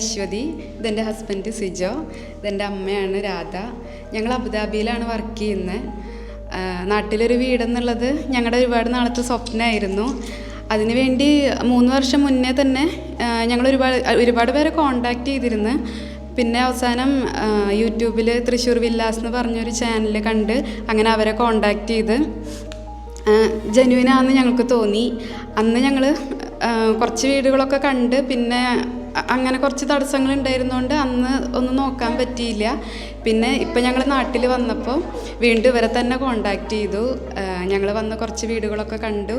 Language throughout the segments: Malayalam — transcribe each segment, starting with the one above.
അശ്വതി ഇതെന്റെ ഹസ്ബൻഡ് സിജോ ഇതെന്റെ അമ്മയാണ് രാധ. ഞങ്ങൾ അബുദാബിയിലാണ് വർക്ക് ചെയ്യുന്നത് നാട്ടിലൊരു വീടെന്നുള്ളത് ഞങ്ങളുടെ ഒരുപാട് നാളത്തെ സ്വപ്നമായിരുന്നു അതിനുവേണ്ടി മൂന്ന് വർഷം മുന്നേ തന്നെ ഞങ്ങൾ ഒരുപാട് ഒരുപാട് പേരെ കോണ്ടാക്ട് ചെയ്തിരുന്നു. പിന്നെ അവസാനം യൂട്യൂബിൽ തൃശ്ശൂർ വില്ലാസ് എന്ന് പറഞ്ഞൊരു ചാനൽ കണ്ട് അങ്ങനെ അവരെ കോണ്ടാക്ട് ചെയ്ത്. ജനുവിനാന്ന് ഞങ്ങൾക്ക് തോന്നി. അന്ന് ഞങ്ങൾ കുറച്ച് വീടുകളൊക്കെ കണ്ട് പിന്നെ അങ്ങനെ കുറച്ച് തടസ്സങ്ങൾ ഉണ്ടായിരുന്നുകൊണ്ട് അന്ന് ഒന്നും നോക്കാൻ പറ്റിയില്ല. പിന്നെ ഇപ്പം ഞങ്ങൾ നാട്ടിൽ വന്നപ്പോൾ വീണ്ടും ഇവരെ തന്നെ കോണ്ടാക്ട് ചെയ്തു. ഞങ്ങൾ വന്ന് കുറച്ച് വീടുകളൊക്കെ കണ്ടു.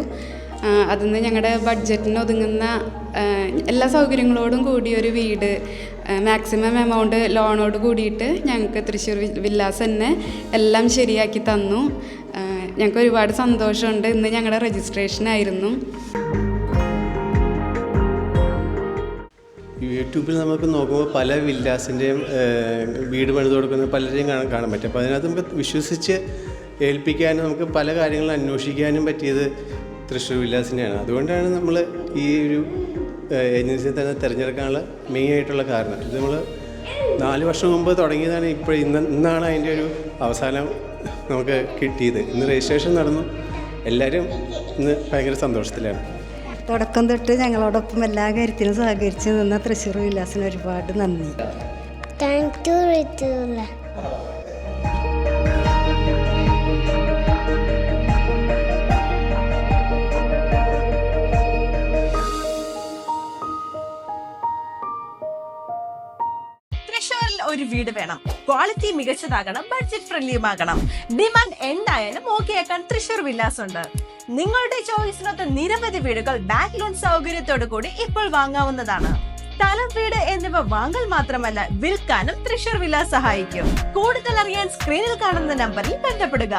അതിൽ നിന്ന് ഞങ്ങളുടെ ബഡ്ജറ്റിന് ഒതുങ്ങുന്ന എല്ലാ സൗകര്യങ്ങളോടും കൂടി ഒരു വീട് മാക്സിമം എമൗണ്ട് ലോണോട് കൂടിയിട്ട് ഞങ്ങൾക്ക് തൃശ്ശൂർ വില്ലാസ് തന്നെ എല്ലാം ശരിയാക്കി തന്നു. ഞങ്ങൾക്ക് ഒരുപാട് സന്തോഷമുണ്ട്. ഇന്ന് ഞങ്ങളുടെ രജിസ്ട്രേഷൻ ആയിരുന്നു. യൂട്യൂബിൽ നമുക്ക് നോക്കുമ്പോൾ പല വില്ലാസിന്റെയും വീട് പണിത് കൊടുക്കുന്ന പലരെയും കാണാൻ കാണാൻ പറ്റും. അപ്പോൾ അതിനകത്ത് നമുക്ക് വിശ്വസിച്ച് ഏൽപ്പിക്കാനും നമുക്ക് പല കാര്യങ്ങളും അന്വേഷിക്കാനും പറ്റിയത് തൃശ്ശൂർ വില്ലാസിന്റെയാണ്. അതുകൊണ്ടാണ് നമ്മൾ ഈ ഒരു ഏജൻസിയെ തന്നെ തിരഞ്ഞെടുക്കാനുള്ള മെയിൻ ആയിട്ടുള്ള കാരണം. ഇത് നമ്മൾ നാല് വർഷം മുമ്പ് തുടങ്ങിയതാണ് ഇപ്പോൾ ഇന്ന് ഇന്നാണ് അതിന്റെ ഒരു അവസാനം നമുക്ക് കിട്ടിയത്. ഇന്ന് രജിസ്ട്രേഷൻ നടന്നു. എല്ലാവരും ഇന്ന് ഭയങ്കര സന്തോഷത്തിലാണ്. തുടക്കം തൊട്ട് ഞങ്ങളോടൊപ്പം എല്ലാ കാര്യത്തിനും സഹകരിച്ച് നിന്ന തൃശ്ശൂർ വിലാസിന് ഒരുപാട് നന്ദി. താങ്ക് യു റിത്തുള്ള ഒരു വീട് വേണം. ക്വാളിറ്റി മികച്ചതാകണം ബഡ്ജറ്റ് ഫ്രണ്ട്ലിയുമാകണം ഡിമാൻഡ് എന്തായാലും ഓക്കെ ആക്കാൻ തൃശ്ശൂർ വില്ലാസ് ഉണ്ട് നിങ്ങളുടെ ചോയ്സിനൊത്ത് നിരവധി വീടുകൾ ബാങ്ക് ലോൺ സൗകര്യത്തോടു കൂടി ഇപ്പോൾ വാങ്ങാവുന്നതാണ്. സ്ഥലം വീട് എന്നിവ വാങ്ങൽ മാത്രമല്ല വിൽക്കാനും തൃശൂർ വില സഹായിക്കും. കൂടുതൽ അറിയാൻ സ്ക്രീനിൽ കാണുന്ന നമ്പറിൽ ബന്ധപ്പെടുക.